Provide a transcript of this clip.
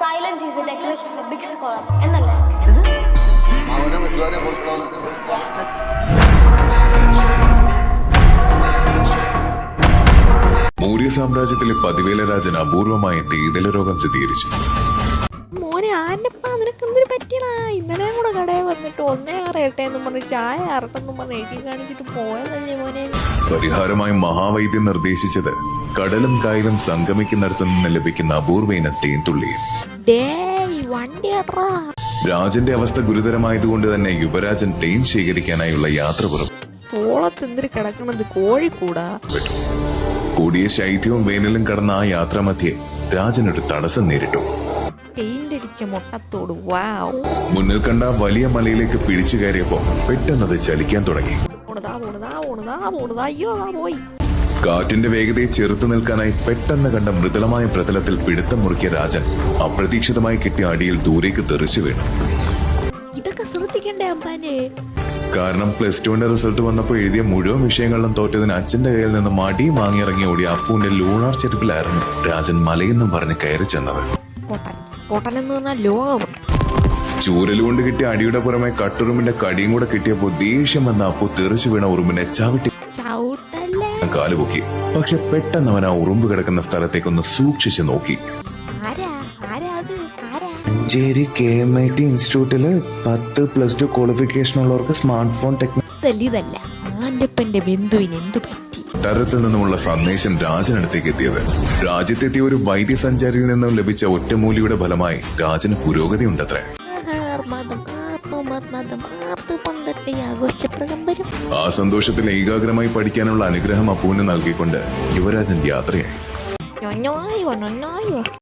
Silence is a declaration of a big scholar എന്നല്ലേ? മൗനം ഇതുവരെ മൗര്യ സാമ്രാജ്യത്തിലെ പതിവേല രാജൻ അപൂർവമായി തീതല രോഗം സ്ഥിരീകരിച്ചു. മോനെ ആന്നപ്പാ നിനക്ക് എന്തിനു പറ്റിയടാ? ഇന്നലെ കൂടെ കടയിൽ വന്നിട്ട് ഒന്നേ ആറ് എട്ട് എന്ന് പറഞ്ഞ് ചായ അറട്ടെന്നും പറഞ്ഞ് എഴുതി കാണിച്ചിട്ട് പോയതല്ലേ മോനെ? പരിഹാരമായി മഹാവൈദ്യം നിർദ്ദേശിച്ചത് കടലും കായലും സംഗമിക്കുന്നിടത്തു നിന്ന് ലഭിക്കുന്ന അപൂർവ ഇനം തേൻതുള്ളിയും രാജന്റെ അവസ്ഥ ഗുരുതരമായതുകൊണ്ട് തന്നെ യുവരാജൻ തേൻ ശേഖരിക്കാനായുള്ള യാത്ര പുറപ്പെട്ടു. തോളത്ത് എന്തിനു കിടക്കണത്? കോഴിക്കൂടാ കൂടിയ ശൈത്യവും വേനലും കടന്ന ആ യാത്രാമധ്യേ രാജനൊരു തടസ്സം നേരിട്ടു. പെയിന്റ് അടിച്ച മുട്ടത്തോട് വാവ് മുന്നിൽ കണ്ട വലിയ മലയിലേക്ക് പിടിച്ചു കയറിയപ്പോ പെട്ടെന്നത് ചലിക്കാൻ തുടങ്ങി. പോണതാ പോണതാ പോണതാ പോണതാ അയ്യോ ആ പോയി. കാറ്റിന്റെ വേഗതയെ ചെറുത്തു നിൽക്കാനായി പെട്ടെന്ന് കണ്ട മൃദുലമായ പ്രതലത്തിൽ പിടുത്തം മുറുക്കിയ രാജൻ അപ്രതീക്ഷിതമായി കിട്ടിയ അടിയിൽ ദൂരേക്ക് തെറിച്ചു വീണു. ഇതൊക്കെ ശ്രദ്ധിക്കണ്ടേ അമ്പാനെ? കാരണം പ്ലസ് ടുവിന്റെ റിസൾട്ട് വന്നപ്പോൾ എഴുതിയ മുഴുവൻ വിഷയങ്ങളിലും തോറ്റതിന് അച്ഛന്റെ കയ്യിൽ നിന്ന് മടി വാങ്ങിയിറങ്ങി ഓടി അപ്പുവിന്റെ ലൂണാർ ചെരുപ്പിലായിരുന്നു രാജൻ മലയെന്നും പറഞ്ഞ് കയറി ചെന്നത്. ചൂരലുകൊണ്ട് കിട്ടിയ അടിയുടെ പുറമെ കട്ടുറുമ്പിന്റെ കടിയും കൂടെ കിട്ടിയപ്പോൾ ദേഷ്യം വന്ന അപ്പു തെറിച്ചു വീണ ഉറുമ്പിനെ ചവിട്ടി കാലുപൊക്കി. പക്ഷെ പെട്ടെന്ന് അവൻ ആ ഉറുമ്പ് കിടക്കുന്ന സ്ഥലത്തേക്കൊന്ന് സൂക്ഷിച്ചു നോക്കി. ആരാ? ആരാ ആരാ? Manjeri K M I T ഇൻസ്റ്റിറ്റ്യൂട്ടിൽ പത്ത് പ്ലസ് ടു ക്വാളിഫിക്കേഷൻ ഉള്ളവർക്ക് സ്മാർട്ട് ഫോൺ ടെക്നോളജി ബന്ധുവിന് എന്തു പറ്റി? തരത്തിൽ നിന്നുമുള്ള സന്ദേശം രാജനടുത്തേക്ക് എത്തിയത്. രാജ്യത്തെത്തിയ ഒരു വൈദ്യസഞ്ചാരിയിൽ നിന്നും ലഭിച്ച ഒറ്റമൂലിയുടെ ഫലമായി രാജന് പുരോഗതി ഉണ്ടത്രേ ആർമദം ആർത്ത് പന്തട്ടെ ആ സന്തോഷത്തിൽ ഏകാഗ്രമായി പഠിക്കാനുള്ള അനുഗ്രഹം അപ്പുവിന് നൽകിക്കൊണ്ട് യുവരാജൻ യാത്രയായി. നന്നായോ നന്നായോ